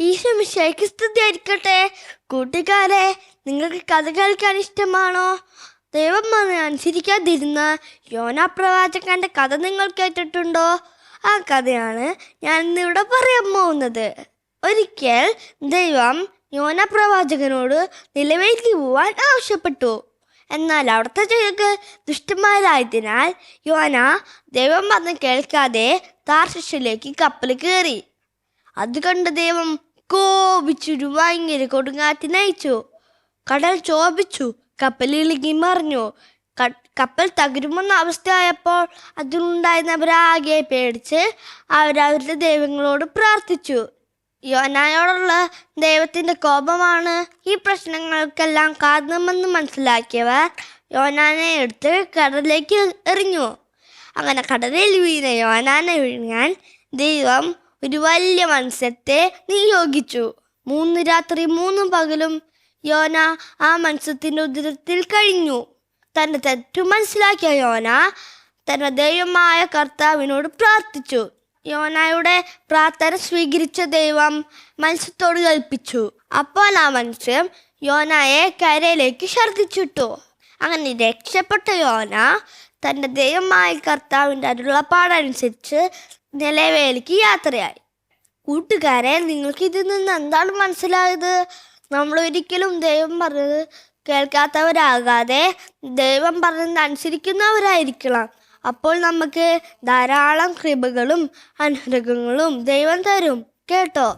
ഈശോ മിശയ്ക്ക് സ്തുതിയായിരിക്കട്ടെ. കൂട്ടുകാരെ നിങ്ങൾക്ക് കഥ കേൾക്കാൻ ഇഷ്ടമാണോ? ദൈവം വന്ന് അനുസരിക്കാതിരുന്ന യോന പ്രവാചകന്റെ കഥ നിങ്ങൾ കേട്ടിട്ടുണ്ടോ? ആ കഥയാണ് ഞാൻ ഇന്നിവിടെ പറയാൻ പോകുന്നത്. ഒരിക്കൽ ദൈവം യോന പ്രവാചകനോട് നിലവിലേക്ക് പോവാൻ ആവശ്യപ്പെട്ടു. എന്നാൽ അവിടുത്തെ ജനക്ക് ദുഷ്ടന്മാരായതിനാൽ യോന ദൈവം പറഞ്ഞ് കേൾക്കാതെ താർശിഷിലേക്ക് കപ്പൽ കയറി. അതുകൊണ്ട് ദൈവം കോപിച്ചൊരു ഭയങ്കര കൊടുങ്കാറ്റിനയച്ചു കടൽ ചോപിച്ചു കപ്പലിലേക്ക് മറിഞ്ഞു കപ്പൽ തകരുമെന്ന അവസ്ഥയായപ്പോൾ അതിലുണ്ടായിരുന്നവരാകെ പേടിച്ച് അവരവരുടെ ദൈവങ്ങളോട് പ്രാർത്ഥിച്ചു. യോനായോടുള്ള ദൈവത്തിന്റെ കോപമാണ് ഈ പ്രശ്നങ്ങൾക്കെല്ലാം കാരണമെന്ന് മനസ്സിലാക്കിയവർ യോനാനെ എടുത്ത് കടലിലേക്ക് എറിഞ്ഞു. അങ്ങനെ കടലിൽ വീണ യോനാനെ വിഴുങ്ങാൻ ദൈവം ഒരു വലിയ മത്സ്യത്തെ നിയോഗിച്ചു. മൂന്ന് രാത്രി മൂന്നും പകലും യോന ആ മത്സ്യത്തിന്റെ ഉദരത്തിൽ കഴിഞ്ഞു. തന്റെ തെറ്റു മനസ്സിലാക്കിയ യോന തന്റെ ദൈവമായ കർത്താവിനോട് പ്രാർത്ഥിച്ചു. യോനായുടെ പ്രാർത്ഥന സ്വീകരിച്ച ദൈവം മത്സ്യത്തോട് കൽപ്പിച്ചു. അപ്പോൾ ആ മത്സ്യം യോനയെ കരയിലേക്ക് ഛർദ്ദിച്ചിട്ടു. അങ്ങനെ രക്ഷപ്പെട്ട യോന തന്റെ ദൈവമായ കർത്താവിന്റെ അരുളപ്പാടനുസരിച്ച് നിലവേലിക്ക് യാത്രയായി. കൂട്ടുകാരെ നിങ്ങൾക്ക് ഇതിൽ നിന്ന് എന്താണ് മനസ്സിലായത്? നമ്മൾ ഒരിക്കലും ദൈവം പറഞ്ഞത് കേൾക്കാത്തവരാകാതെ ദൈവം പറഞ്ഞത് അനുസരിക്കുന്നവരായിരിക്കണം. അപ്പോൾ നമുക്ക് ധാരാളം കൃപകളും അനുഗ്രഹങ്ങളും ദൈവം തരും. കേട്ടോ?